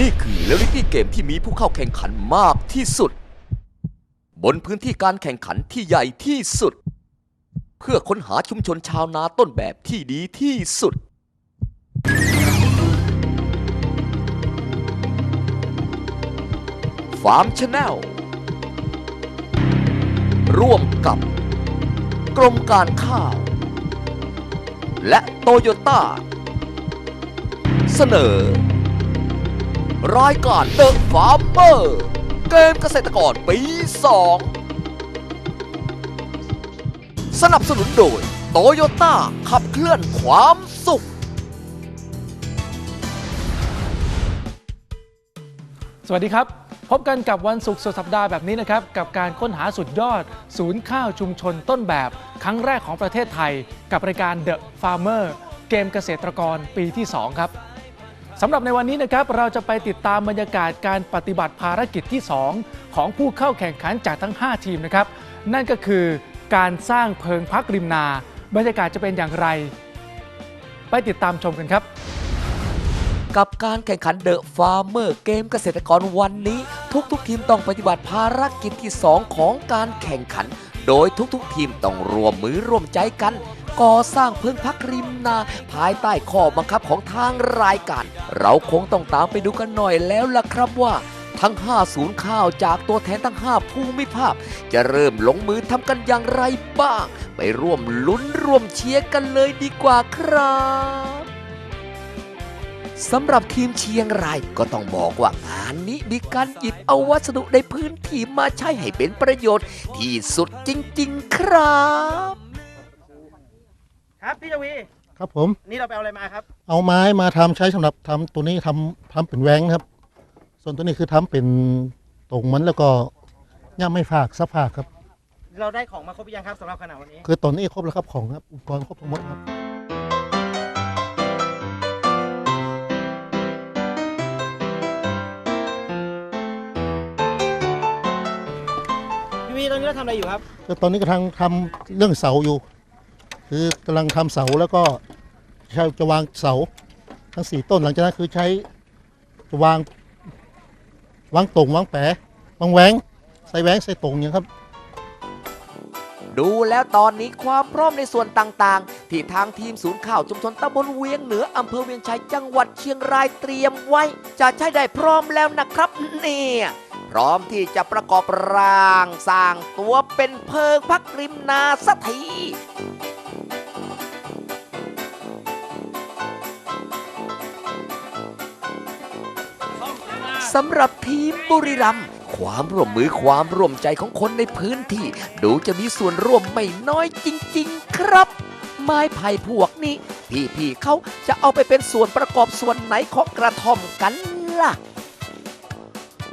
นี่คือเรลิตี้เกมที่มีผู้เข้าแข่งขันมากที่สุด บนพื้นที่การแข่งขันที่ใหญ่ที่สุด เพื่อค้นหาชุมชนชาวนาต้นแบบที่ดีที่สุด ฟาร์มชาแนลร่วมกับ กรมการข้าว และโตโยต้า เสนอ รายการเดอะฟาร์มเมอร์เกมเกษตรกรปี 2 สนับสนุนโดยโตโยต้าขับเคลื่อนความสุข สวัสดีครับ พบกันกับวันศุกร์สุดสัปดาห์แบบนี้นะครับ กับการค้นหาสุดยอด ศูนย์ข้าวชุมชนต้นแบบ ครั้งแรกของประเทศไทย กับรายการ The Farmer เกมเกษตรกรปีที่ 2 ครับำหรับในวันนี้นะครับเราจะไปติดตามบรรยากาศการปฏิบัติภารกิจที่ 2 ของผู้เข้าแข่งขันจากทั้ง 5 ทีมนะครับ นั่นก็คือการสร้างเพิงพักริมนา บรรยากาศจะเป็นอย่างไร ไปติดตามชมกันครับ กับการแข่งขันเดอะฟาร์เมอร์เกมเกษตรกรวันนี้ ทุกๆ ทีมต้องปฏิบัติภารกิจที่ 2 ของการแข่งขัน โดยทุกๆ ทีมต้องรวมมือร่วมใจกัน ก่อสร้างเพิงพักริมนา ภายใต้ข้อบังคับของทางรายการ เราคงต้องตามไปดูกันหน่อยแล้วล่ะครับว่าทั้ง 5 ศูนย์ข้าวจากตัวแทนทั้ง 5 ภูมิภาค จะเริ่มลงมือทำกันอย่างไรบ้าง ไปร่วมลุ้นร่วมเชียร์กันเลยดีกว่าครับสำหรับทีมเชียงรายก็ต้องบอกว่างานนี้มีการหยิบเอาวัสดุในพื้นที่มาใช้ให้เป็นประโยชน์ที่สุดจริง ๆ ครับ ครับพี่จวีครับผม นี่เราไปเอาอะไรมาครับ เอาไม้มาทำใช้สำหรับทำตัวนี้ทำทำเป็นแหวงครับ ส่วนตัวนี้คือทำเป็นตรงมันแล้วก็ย่าไม่ฝากซับฝากครับ เราได้ของมาครบหรือยังครับสำหรับขนาดวันนี้ คือตอนนี้ครบแล้วครับของครับอุปกรณ์ครบทั้งหมดครับพี่วีตอนนี้เราทำอะไรอยู่ครับก็ตอนนี้กำลังทำเรื่องเสาอยู่ คือกำลังทำเสาแล้วก็ใช้จะวางเสาทั้งสี่ต้นหลังจากนั้นคือใช้จะวางวางตรงวางแปะวางแหวงใส่แหวงใส่ตรงอย่างครับ ดูแล้วตอนนี้ความพร้อมในส่วนต่างๆ ที่ทางทีมศูนย์ข่าวชุมชนตำบลเวียงเหนืออำเภอเวียงชัยจังหวัดเชียงรายเตรียมไว้ จะใช้ได้พร้อมแล้วนะครับเนี่ยพร้อมที่จะประกอบร่างสร้างตัวเป็นเพิงพักริมนาสักที สำหรับทีมบุรีรัมย์ความร่วมมือความร่วมใจของคนในพื้นที่ ดูจะมีส่วนร่วมไม่น้อยจริง ๆ ครับ ไม้ไผ่พวกนี้ พี่ๆเขาจะเอาไปเป็นส่วนประกอบส่วนไหนของกระท่อมกันล่ะ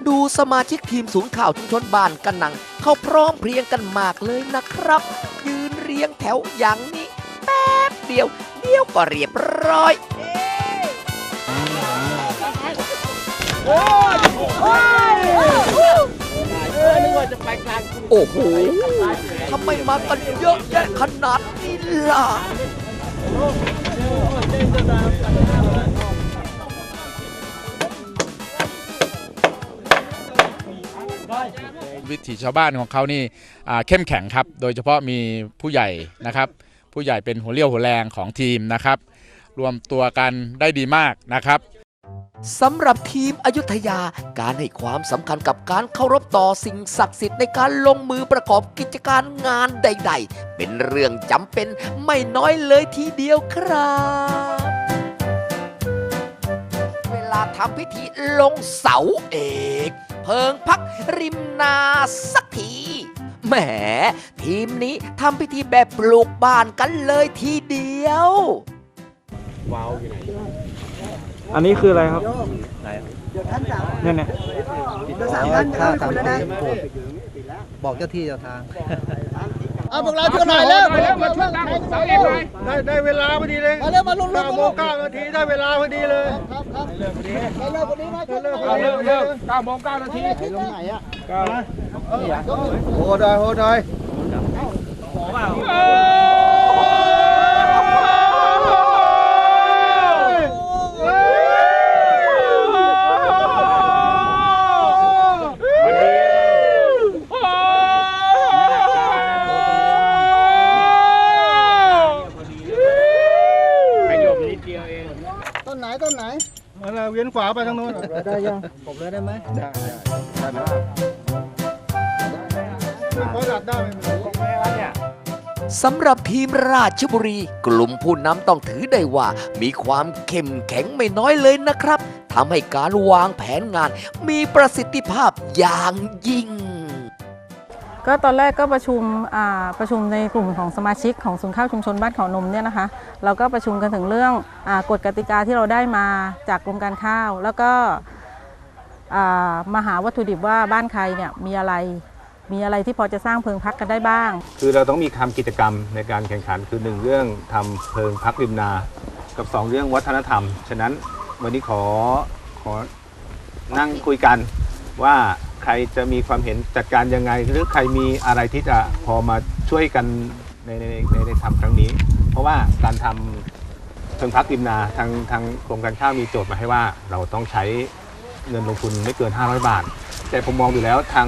ดูสมาชิกทีมศูนย์ข่าวชุมชนบ้านกันนัง เขาพร้อมเพรียงกันมากเลยนะครับ ยืนเรียงแถวอย่างนี้ แป๊บเดียว เดียวก็เรียบร้อย โอ้โหทำไมมากันเยอะแยะขนาดนี้ล่ะ วิถีชาวบ้านของเขานี่เข้มแข็งครับ โดยเฉพาะมีผู้ใหญ่นะครับ ผู้ใหญ่เป็นหัวเรี่ยวหัวแรงของทีมนะครับ รวมตัวกันได้ดีมากนะครับ สำหรับทีมอยุธยาการให้ความสำคัญกับการเคารพต่อสิ่งศักดิ์สิทธิ์ในการลงมือประกอบกิจการงานใด ๆ เป็นเรื่องจำเป็นไม่น้อยเลยทีเดียวครับ เวลาทำพิธีลงเสาเอก เพิงพักริมนาสักทีแหม ทีมนี้ทำพิธีแบบปลูกบ้านกันเลยทีเดียวอัน นี้คืออะไรครับเนี่ยเนี่ยข้าวสามสิบบอกเจ้าที่เจ้าทาง เอาพวกเราช่วยหน่อยเร็วมาแล้วมาช่วยกันเสาเอกหน่อยได้ได้เวลาพอดีเลยมาเร็วมาลุกลุกเก้าโมงเก้านาทีได้เวลาพอดีเลยครับครับเร็วเร็วคนนี้มาช่วยเร็วเอาเร็วเร็วเก้าโมงเก้านาทีลงไหนอะเก้าโอ้ได้โอ้ได้เมาเวียนขวาไปท ได้ยังผมเลยได้ไหมขอดัดได้ไหมสำหรับทีมราชบุรี กลุ่มผู้นำต้องถือได้ว่า มีความเข้มแข็งไม่น้อยเลยนะครับทำให้การวางแผนงานมีประสิทธิภาพอย่างยิ่ง ก็ตอนแรกก็ประชุมประชุมในกลุ่มของสมาชิกของศูนย์ข้าวชุมชนบ้านเขานมเนี่ยนะคะ เราก็ประชุมกันถึงเรื่องอกฎกติกาที่เราได้มาจากกรมการข้าว แล้วก็มาหาวัตถุดิบว่าบ้านใครเนี่ยมีอะไรมีอะไรที่พอจะสร้างเพิงพักกันได้บ้าง คือเราต้องมีทำกิจกรรมในการแข่งขันคือหนึ่งเรื่องทำเพลิงพักริมนา กับสองเรื่องวัฒนธรรม ฉะนั้นวันนี้ขอขอนั่งคุยกันว่า ใครจะมีความเห็นจัดการยังไง หรือใครมีอะไรที่จะพอมาช่วยกันในในในในทำครั้งนี้ เพราะว่าการทำเพลิงพักริมนาทางทางกรมการข้าวมีโจทย์มาให้ว่าเราต้องใช้เงินลงทุนไม่เกิน 500 บาท แต่ผมมองดูแล้วทาง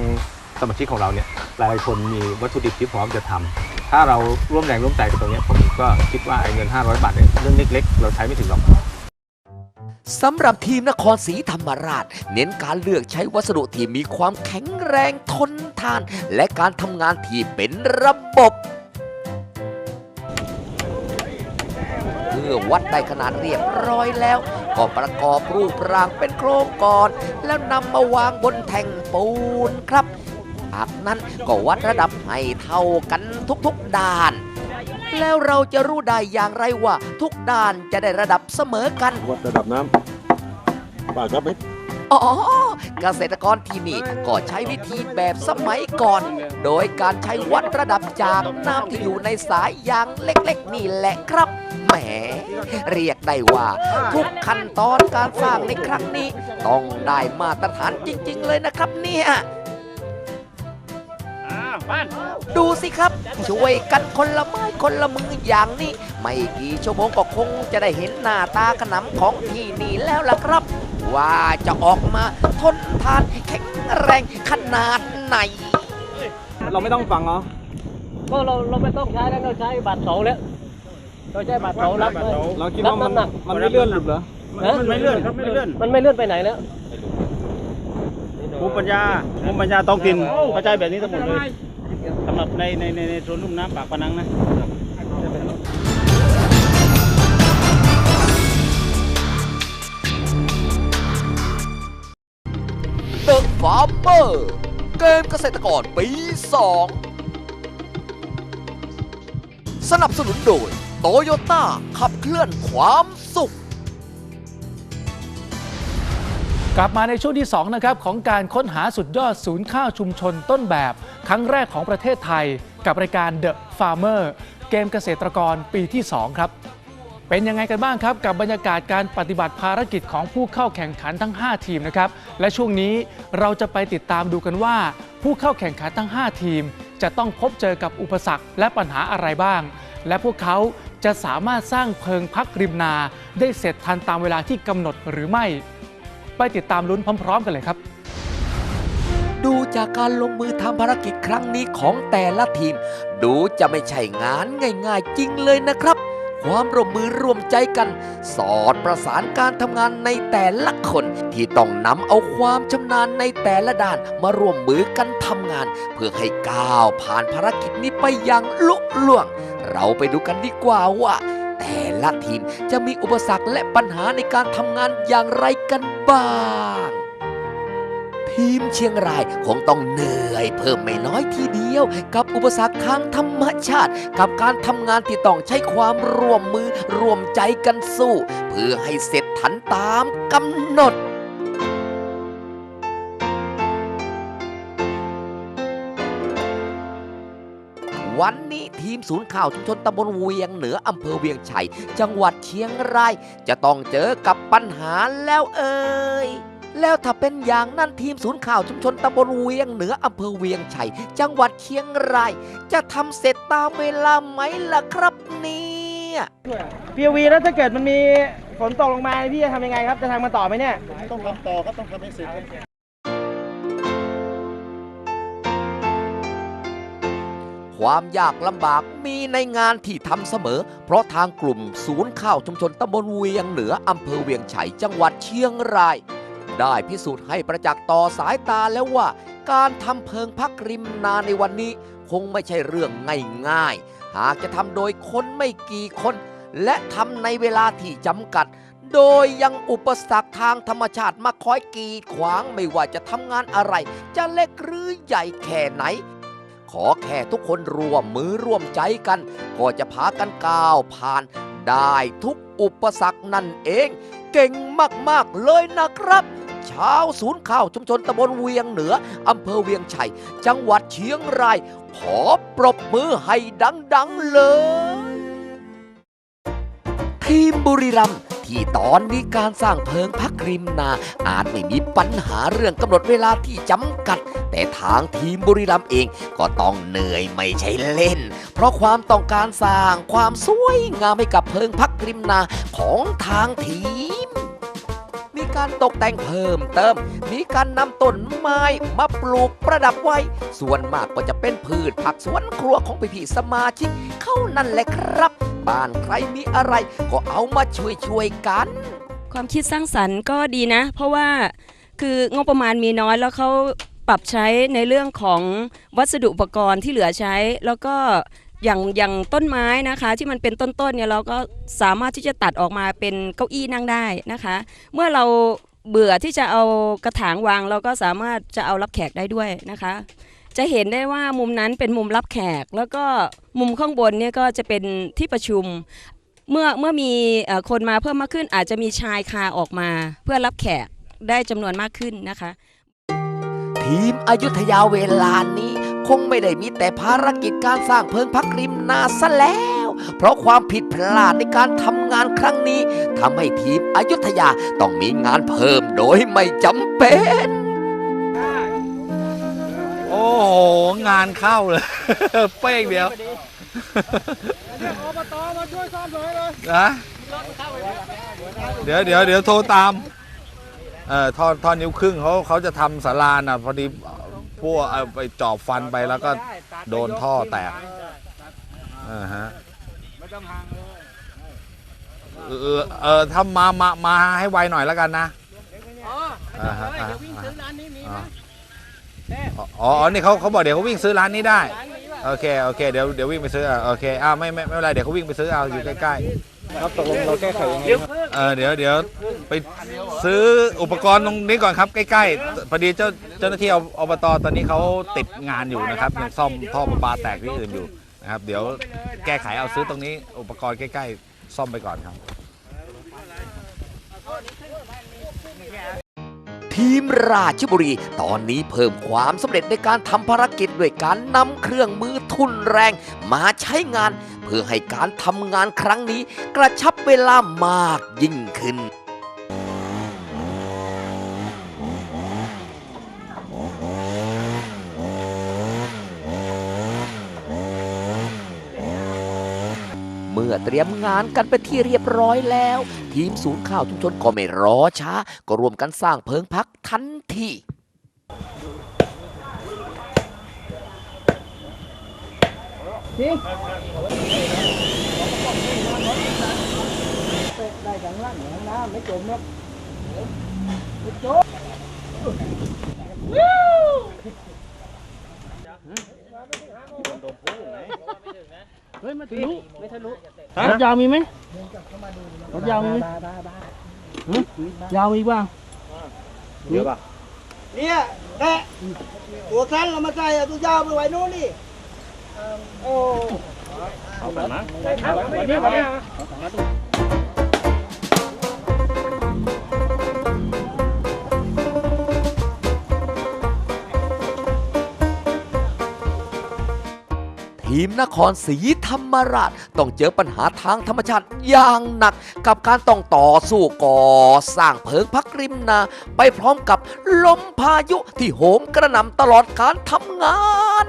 สมาชิกของเราเนี่ยหลายคนมีวัตถุดิบที่พร้อมจะทำถ้าเราร่วมแรงร่วมใจกันตรงเนี้ยผมก็คิดว่าไอ้เงิน 500 บาทเนี่ยเรื่องเล็กๆ เราใช้ไม่ถึงหรอก สำหรับทีมนครศรีธรรมราช เน้นการเลือกใช้วัสดุที่มีความแข็งแรงทนทาน และการทำงานที่เป็นระบบ เมื่อวัดได้ขนาดเรียบร้อยแล้ว ก็ประกอบรูปร่างเป็นโครงก่อน แล้วนำมาวางบนแท่งปูนครับ จากนั้นก็วัดระดับให้เท่ากันทุกๆด้าน แล้วเราจะรู้ได้อย่างไรว่า ทุกด้านจะได้ระดับเสมอกัน วัดระดับน้ำปากครับไหมอ๋อเกษตรกรที่นี่ก็ใช้วิธีแบบสมัยก่อน โดยการใช้วัดระดับจากน้ำที่อยู่ในสายยางเล็กๆ นี่แหละครับ แหม เรียกได้ว่า ทุกขั้นตอนการสร้างในครั้งนี้ ต้องได้มาตรฐานจริง ๆ เลยนะครับเนี่ย ดูสิครับ ช่วยกันคนละไม้คนละมืออย่างนี้ ไม่กี่ชั่วโมงก็คงจะได้เห็นหน้าตาขนำของที่นี่แล้วล่ะครับ ว่าจะออกมาทนทานแข็งแรงขนาดไหน เราไม่ต้องฟังเหรอก็เราเราไม่ต้องใช้แล้วเราใช้บาทสองแล้วเราใช้บาทสองรับเลยเราคิดว่ามันรับน้ำหนักมันไม่เลื่อนหลุดเหรอฮะมันไม่เลื่อนครับไม่เลื่อนมันไม่เลื่อนไปไหนแล้วภูมิปัญญาภูมิปัญญาท้องถิ่นเข้าใจแบบนี้ทั้งหมดเลย สำหรับในในในในโซนลุ่มน้ำปากพนังนะ The Farmer เกมเกษตรกรปี 2 สนับสนุนโดยโตโยต้าขับเคลื่อนความสุข กลับมาในช่วงที่2นะครับของการค้นหาสุดยอดศูนย์ข้าวชุมชนต้นแบบ ครั้งแรกของประเทศไทย กับรายการ The Farmer เกมเกษตรกรปีที่ 2 ครับ เป็นยังไงกันบ้างครับ กับบรรยากาศการปฏิบัติภารกิจของผู้เข้าแข่งขันทั้ง 5 ทีมนะครับ และช่วงนี้เราจะไปติดตามดูกันว่า ผู้เข้าแข่งขันทั้ง 5 ทีม จะต้องพบเจอกับอุปสรรคและปัญหาอะไรบ้าง และพวกเขาจะสามารถสร้างเพิงพักริมนา ได้เสร็จทันตามเวลาที่กำหนดหรือไม่ ไปติดตามลุ้นพร้อม ๆ กันเลยครับ ดูจากการลงมือทำภารกิจครั้งนี้ของแต่ละทีม ดูจะไม่ใช่งานง่าย ๆ จริงเลยนะครับ ความร่วมมือร่วมใจกัน สอดประสานการทำงานในแต่ละคน ที่ต้องนำเอาความชำนาญในแต่ละด้านมาร่วมมือกันทำงาน เพื่อให้ก้าวผ่านภารกิจนี้ไปอย่างลุล่วง เราไปดูกันดีกว่าว่า แต่ละทีมจะมีอุปสรรคและปัญหาในการทำงานอย่างไรกันบ้าง ทีมเชียงรายคงต้องเหนื่อยเพิ่มไม่น้อยทีเดียว กับอุปสรรคทางธรรมชาติ กับการทำงานที่ต้องใช้ความร่วมมือร่วมใจกันสู้ เพื่อให้เสร็จทันตามกำหนด วันนี้ทีมศูนย์ข่าวชุมชนตำบลเวียงเหนืออำเภอเวียงชัย จังหวัดเชียงราย จะต้องเจอกับปัญหาแล้วเอ่ยแล้วถ้าเป็นอย่างนั้นทีมศูนย์ข่าวชุมชนตำบลเวียงเหนืออำเภอเวียงชัย จังหวัดเชียงราย จะทำเสร็จตามเวลาไหมล่ะครับเนี่ยพีวีแล้วถ้าเกิดมันมีฝนตกลงมาพี่จะทำยังไงครับ จะทำมันต่อไหมเนี่ย ต้องทำต่อครับต้องทำให้เสร็จ ความยากลำบากมีในงานที่ทำเสมอ เพราะทางกลุ่มศูนย์ข้าวชุมชนตำบลเวียงเหนืออำเภอเวียงไฉจังหวัดเชียงราย ได้พิสูจน์ให้ประจักษ์ต่อสายตาแล้วว่า การทำเพิงพักริมนาในวันนี้ คงไม่ใช่เรื่องง่ายๆ หากจะทำโดยคนไม่กี่คน และทำในเวลาที่จำกัดโดยยังอุปสรรคทางธรรมชาติมาคอยกีดขวางไม่ว่าจะทำงานอะไร จะเล็กหรือใหญ่แค่ไหน ขอแค่ทุกคนร่วมมือร่วมใจกัน ก็จะพากันก้าวผ่าน ได้ทุกอุปสรรคนั่นเอง เก่งมากๆเลยนะครับชาวศูนย์ข้าวชุมชนตำบลเวียงเหนือ อำเภอเวียงชัย จังหวัดเชียงราย ขอปรบมือให้ดัง ๆ เลย ทีมบุรีรัมย์ที่ตอนนี้การสร้างเพิงพักริมนา อาจไม่มีปัญหาเรื่องกำหนดเวลาที่จำกัด แต่ทางทีมบุรีรัมย์เองก็ต้องเหนื่อยไม่ใช่เล่น เพราะความต้องการสร้างความสวยงามให้กับเพิงพักริมนาของทางทีม มีการตกแต่งเพิ่มเติม มีการนำต้นไม้มาปลูกประดับไว้ ส่วนมากก็จะเป็นพืชผักสวนครัวของพี่ๆสมาชิกเข้านั่นแหละครับ บ้านใครมีอะไรก็เอามาช่วยๆกัน ความคิดสร้างสรรค์ก็ดีนะ เพราะว่าคืองบประมาณมีน้อยแล้วเขา ปรับใช้ในเรื่องของวัสดุอุปกรณ์ที่เหลือใช้ แล้วก็อย่างอย่างต้นไม้นะคะ ที่มันเป็นต้นๆเนี่ยเราก็สามารถที่จะตัดออกมาเป็นเก้าอี้นั่งได้นะคะ เมื่อเราเบื่อที่จะเอากระถางวาง เราก็สามารถจะเอารับแขกได้ด้วยนะคะ จะเห็นได้ว่ามุมนั้นเป็นมุมรับแขก แล้วก็มุมข้างบนเนี่ยก็จะเป็นที่ประชุมเมื่อเมื่อมีคนมาเพิ่มมากขึ้นอาจจะมีชายคาออกมา เพื่อรับแขกได้จำนวนมากขึ้นนะคะ ทีมอายุทยาเวลานี้ คงไม่ได้มีแต่ภารกิจการสร้างเพิงพักริมนาซะแล้ว เพราะความผิดพลาดในการทำงานครั้งนี้ทำให้ทีมอายุทยาต้องมีงานเพิ่มโดยไม่จำเป็น โอ้โห งานเข้าเลย เป้งเดียวนะเดี๋ยวเดี๋ยวเดี๋ยวโทรตาม เอ่อท่อท่อนิ้วครึ่งเขาเขาจะทำสาราน่ะพอดีพวกเอาไปจอบฟันไปแล้วก็ โดนท่อแตก อ่าฮะเออเออถ้ามามามาให้ไวหน่อยแล้วกันนะอ่าฮะอ่าฮะอ่าอ๋ออ๋อนี่เขาเขาบอกเดี๋ยวเขาวิ่งซื้อร้านนี้ได้ โอเคโอเคเดี๋ยวเดี๋ยววิ่งไปซื้ออะโอเคอ้าวไม่ไม่ไม่เป็นไรเดี๋ยวเขาวิ่งไปซื้อเอาอยู่ใกล้ๆครับตกลงเราแก้ไขยังไงครับเออเดี๋ยวเดี๋ยวไปซื้ออุปกรณ์ตรงนี้ก่อนครับใกล้ๆพอดีเจ้าเจ้าหน้าที่อบอบตตอนนี้เขาติดงานอยู่นะครับยังซ่อมท่อประปาแตกที่อื่นอยู่นะครับเดี๋ยวแก้ไขเอาซื้อตรงนี้อุปกรณ์ใกล้ ๆ ซ่อมไปก่อนครับ ทีมราชบุรี ตอนนี้เพิ่มความสำเร็จในการทำภารกิจด้วยการนำเครื่องมือทุนแรง มาใช้งาน เพื่อให้การทำงานครั้งนี้ กระชับเวลามากยิ่งขึ้น มื่อเตรียมงานกันไปที่เรียบร้อยแล้ว ทีมศูนย์ข้าวชุมชนก็ไม่รอช้า ก็รวมกันสร้างเพิงพักทันทีได้ข้างล่างข้างน้าไม่จมหรอกไม่จมเฮ้ยมาทะลุไม่ ทะลุรถยาวมีไหมรถยาวมีไหมหึยาวมีบ้างเดี๋ยวป่ะเนี่ยแค่ตัวสั้นเรามาใส่อะตัวยาวไปไว้นู่นนี่โอ้ เอาไปมั้งวันนี้วัน ทีมนครศรีธรรมราช ต้องเจอปัญหาทางธรรมชาติอย่างหนัก กับการต้องต่อสู้ก่อสร้างเพิงพักริมนา ไปพร้อมกับลมพายุที่โหมกระหน่ำตลอดการทำงาน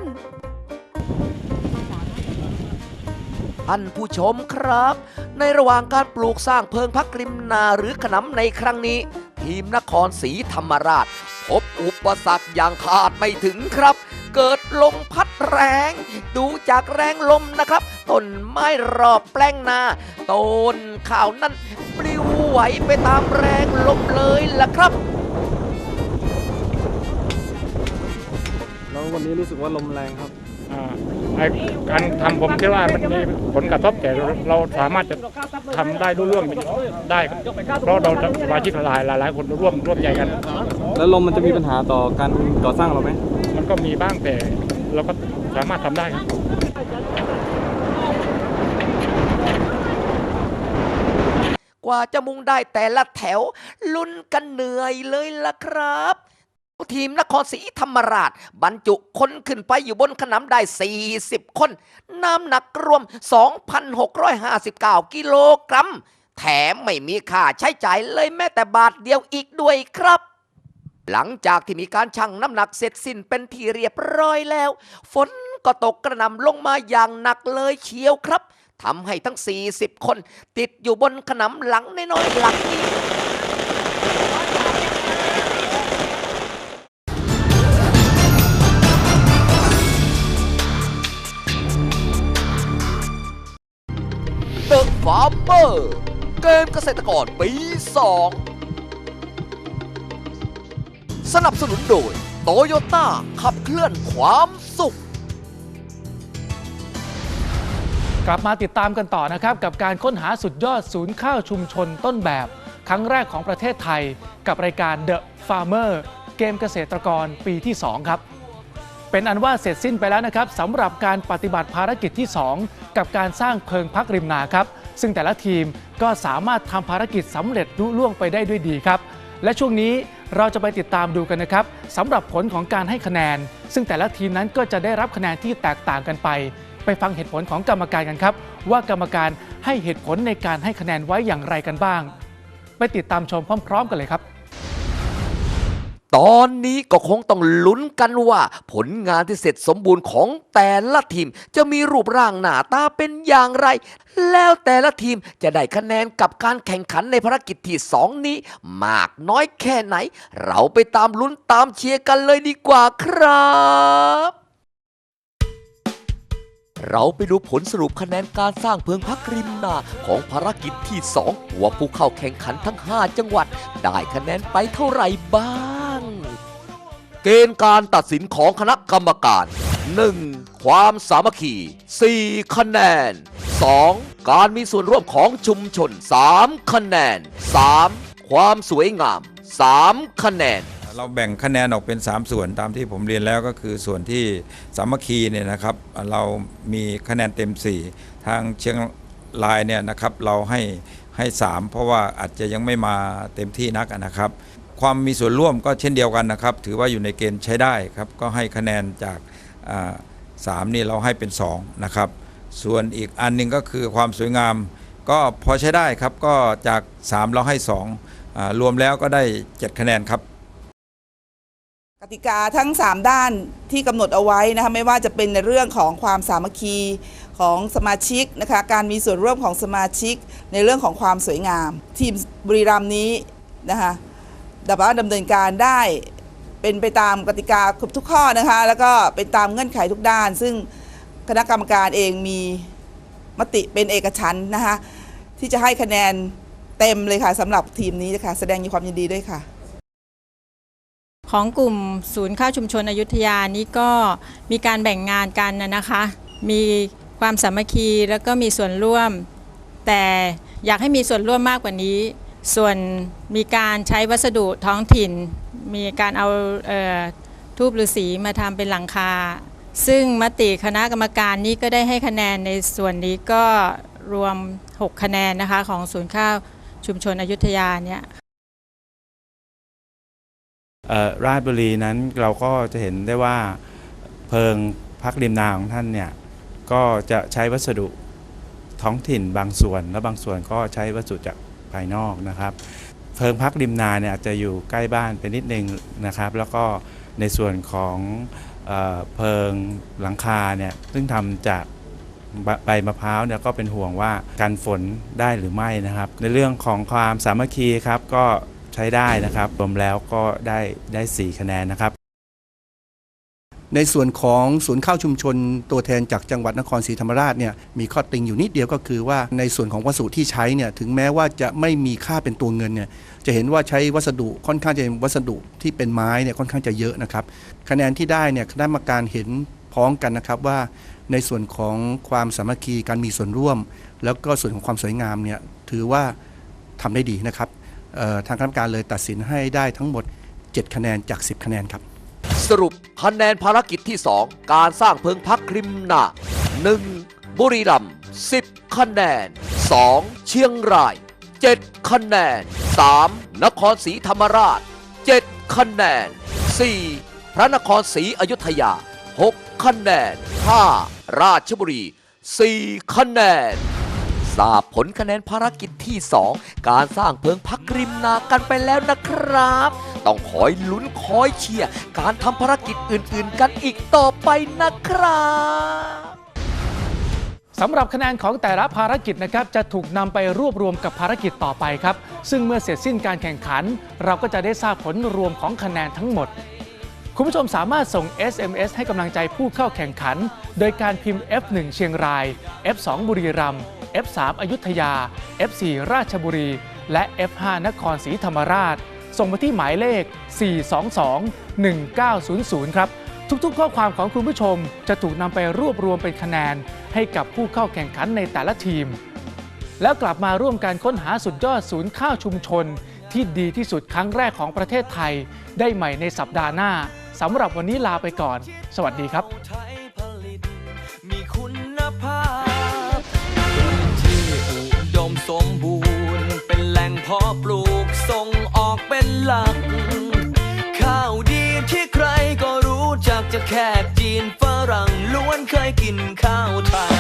ท่านผู้ชมครับ ในระหว่างการปลูกสร้างเพิงพักริมนาหรือขนำในครั้งนี้ ทีมนครศรีธรรมราช พบอุปสรรคอย่างคาดไม่ถึงครับ เกิดลมพัดแรง ดูจากแรงลมนะครับต้นไม้รอบแปลงนาต้นข้าวนั้นปลิวไหวไปตามแรงลมเลยล่ะครับแล้ววันนี้รู้สึกว่าลมแรงครับอ่าไอ้การทำผมคิดว่ามันมีผลกระทบแต่เราเราสามารถจะทำได้รู้เรื่องได้ครับเพราะเราสมาชิกหลายหลายๆคนร่วมร่วมใจกัน แล้วลมมันจะมีปัญหาต่อการก่อสร้างเราไหมมัน ก็มีบ้างแต่เราก็สามารถทำได้ครับกว่าจะมุ่งได้แต่ละแถว ลุ้นกันเหนื่อยเลยล่ะครับ ทีมนครศรีธรรมราช บรรจุคนขึ้นไปอยู่บนขนำได้ 40 คน น้ำหนักรวม 2,659 กิโลกรัม แถมไม่มีค่าใช้จ่ายเลยแม้แต่บาทเดียวอีกด้วยครับ หลังจากที่มีการชั่งน้ำหนักเสร็จสิ้นเป็นที่เรียบร้อยแล้ว ฝนก็ตกกระหน่ำลงมาอย่างหนักเลยเชียวครับทำให้ทั้ง 40 คน ติดอยู่บนขนำหลังน้อยๆหลังนี้ The Farmer เกมเกษตรกรปี 2 สนับสนุนโดยโตโยต้าขับเคลื่อนความสุข กลับมาติดตามกันต่อนะครับ กับการค้นหาสุดยอดศูนย์ข้าวชุมชนต้นแบบ ครั้งแรกของประเทศไทย กับรายการ The Farmer เกมเกษตรกรปีที่ 2 ครับ เป็นอันว่าเสร็จสิ้นไปแล้วนะครับสำหรับการปฏิบัติภารกิจที่ 2 กับการสร้างเพิงพักริมนาครับ ซึ่งแต่ละทีมก็สามารถทำภารกิจสำเร็จลุล่วงไปได้ด้วยดีครับ และช่วงนี้ เราจะไปติดตามดูกันนะครับสำหรับผลของการให้คะแนน ซึ่งแต่ละทีมนั้นก็จะได้รับคะแนนที่แตกต่างกันไป ไปฟังเหตุผลของกรรมการกันครับ ว่ากรรมการให้เหตุผลในการให้คะแนนไว้อย่างไรกันบ้าง ไปติดตามชมพร้อม ๆ กันเลยครับ ตอนนี้ก็คงต้องลุ้นกันว่า ผลงานที่เสร็จสมบูรณ์ของแต่ละทีม จะมีรูปร่างหน้าตาเป็นอย่างไร แล้วแต่ละทีมจะได้คะแนนกับการแข่งขันในภารกิจที่สองนี้ มากน้อยแค่ไหน เราไปตามลุ้นตามเชียร์กันเลยดีกว่าครับเราไปดูผลสรุปคะแนนการสร้างเพิงพักริมนาของภารกิจที่ 2 ว่าผู้เข้าแข่งขันทั้ง 5 จังหวัด ได้คะแนนไปเท่าไหร่บ้าง เกณฑ์การตัดสินของคณะกรรมการ 1. ความสามัคคี 4 คะแนน 2. การมีส่วนร่วมของชุมชน 3 คะแนน 3. ความสวยงาม 3 คะแนน เราแบ่งคะแนนออกเป็น 3 ส่วนตามที่ผมเรียนแล้วก็คือส่วนที่สามัคคีเนี่ยนะครับ เรามีคะแนนเต็ม 4 ทางเชียงรายเนี่ยนะครับเราให้ให้ 3 เพราะว่าอาจจะยังไม่มาเต็มที่นักนะครับ ความมีส่วนร่วมก็เช่นเดียวกันนะครับ ถือว่าอยู่ในเกณฑ์ใช้ได้ครับ ก็ให้คะแนนจากสามนี่เราให้เป็น2นะครับ ส่วนอีกอันหนึงก็คือความสวยงาม ก็พอใช้ได้ครับก็จาก 3 เราให้2อ่ารวมแล้วก็ได้ 7 คะแนนครับ กติกาทั้ง 3 ด้านที่กำหนดเอาไว้นะคะไม่ว่าจะเป็นในเรื่องของความสามัคคีของสมาชิกนะคะการมีส่วนร่วมของสมาชิกในเรื่องของความสวยงาม ทีมบุรีรัมย์นี้นะคะ ดับว่าดำเนินการได้ เป็นไปตามกติกาครบทุกข้อนะคะ แล้วก็เป็นตามเงื่อนไขทุกด้าน ซึ่งคณะกรรมการเองมีมติเป็นเอกฉันท์นะคะที่จะให้คะแนนเต็มเลยค่ะสำหรับทีมนี้นะคะแสดงความยินดีด้วยค่ะของกลุ่มศูนย์ข้าวชุมชนอยุธยานี้ก็มีการแบ่งงานกันนะคะ มีความสามัคคีแล้วก็มีส่วนร่วม แต่อยากให้มีส่วนร่วมมากกว่านี้ ส่วนมีการใช้วัสดุท้องถิ่น มีการเอาเออทูบฤาษีมาทำเป็นหลังคา ซึ่งมติคณะกรรมการนี้ก็ได้ให้คะแนนในส่วนนี้ก็รวม 6 คะแนนนะคะของศูนย์ข้าวชุมชนอยุธยาเนี่ยราชบุรีนั้นเราก็จะเห็นได้ว่าเพิงพักริมนาของท่านเนี่ยก็จะใช้วัสดุท้องถิ่นบางส่วนและบางส่วนก็ใช้วัสดุจาก ภายนอกนะครับเพิงพักริมนาเนี่ยอาจจะอยู่ใกล้บ้านไปนิดนึงนะครับ แล้วก็ในส่วนของเออเพิงหลังคาเนี่ยซึ่งทำจากใบใบมะพร้าวเนี่ยก็เป็นห่วงว่ากันฝนได้หรือไม่นะครับ ในเรื่องของความสามัคคีครับก็ใช้ได้นะครับรวมแล้วก็ได้ได้ 4 คะแนนนะครับ ในส่วนของศูนย์ข้าวชุมชนตัวแทนจากจังหวัดนครศรีธรรมราชเนี่ยมีข้อติงอยู่นิดเดียวก็คือว่าในส่วนของวัสดุที่ใช้เนี่ยถึงแม้ว่าจะไม่มีค่าเป็นตัวเงินเนี่ยจะเห็นว่าใช้วัสดุค่อนข้างจะเป็นวัสดุที่เป็นไม้เนี่ยค่อนข้างจะเยอะนะครับคะแนนที่ได้เนี่ยคณะกรรมการเห็นพ้องกันนะครับว่าในส่วนของความสามัคคีการมีส่วนร่วม แล้วก็ส่วนของความสวยงามเนี่ยถือว่าทำได้ดีนะครับทางคณะกรรมการเลยตัดสินให้ได้ทั้งหมด 7 คะแนนจาก 10 คะแนนครับ สรุปคะแนนภารกิจที่ 2 การสร้างเพิงพักริมนา 1. บุรีรัมย์10 คะแนน 2. เชียงราย 7 คะแนน 3. นครศรีธรรมราช 7 คะแนน 4. พระนครศรีอยุธยา 6 คะแนน 5. ราชบุรี 4 คะแนน ทราบผลคะแนนภารกิจที่ 2 การสร้างเพิงพักริมนากันไปแล้วนะครับ ต้องคอยลุ้นคอยเชียร์การทำภารกิจอื่นๆ กันอีกต่อไปนะครับสำหรับคะแนนของแต่ละภารกิจนะครับจะถูกนำไปรวบรวมกับภารกิจต่อไปครับ ซึ่งเมื่อเสร็จสิ้นการแข่งขัน เราก็จะได้ทราบผลรวมของคะแนนทั้งหมด คุณผู้ชมสามารถส่ง SMS ให้กำลังใจผู้เข้าแข่งขัน โดยการพิมพ์ F1 เชียงราย F2 บุรีรัมย์ F3 อยุธยา F4 ราชบุรี และ F5 นครศรีธรรมราช ส่งมาที่หมายเลข 422-1900 ครับ ทุกๆ ข้อความของคุณผู้ชมจะถูกนำไปรวบรวมเป็นคะแนน ให้กับผู้เข้าแข่งขันในแต่ละทีม แล้วกลับมาร่วมการค้นหาสุดยอดศูนย์ข้าวชุมชน ที่ดีที่สุดครั้งแรกของประเทศไทย ได้ใหม่ในสัปดาห์หน้าสำหรับวันนี้ลาไปก่อน สวัสดีครับ สมบูรณ์ เป็นแหล่งเพาะปลูกส่งออกเป็นหลัก ข้าวดีที่ใครก็รู้จักจะแขกจีนฝรั่งล้วนเคยกินข้าวไทย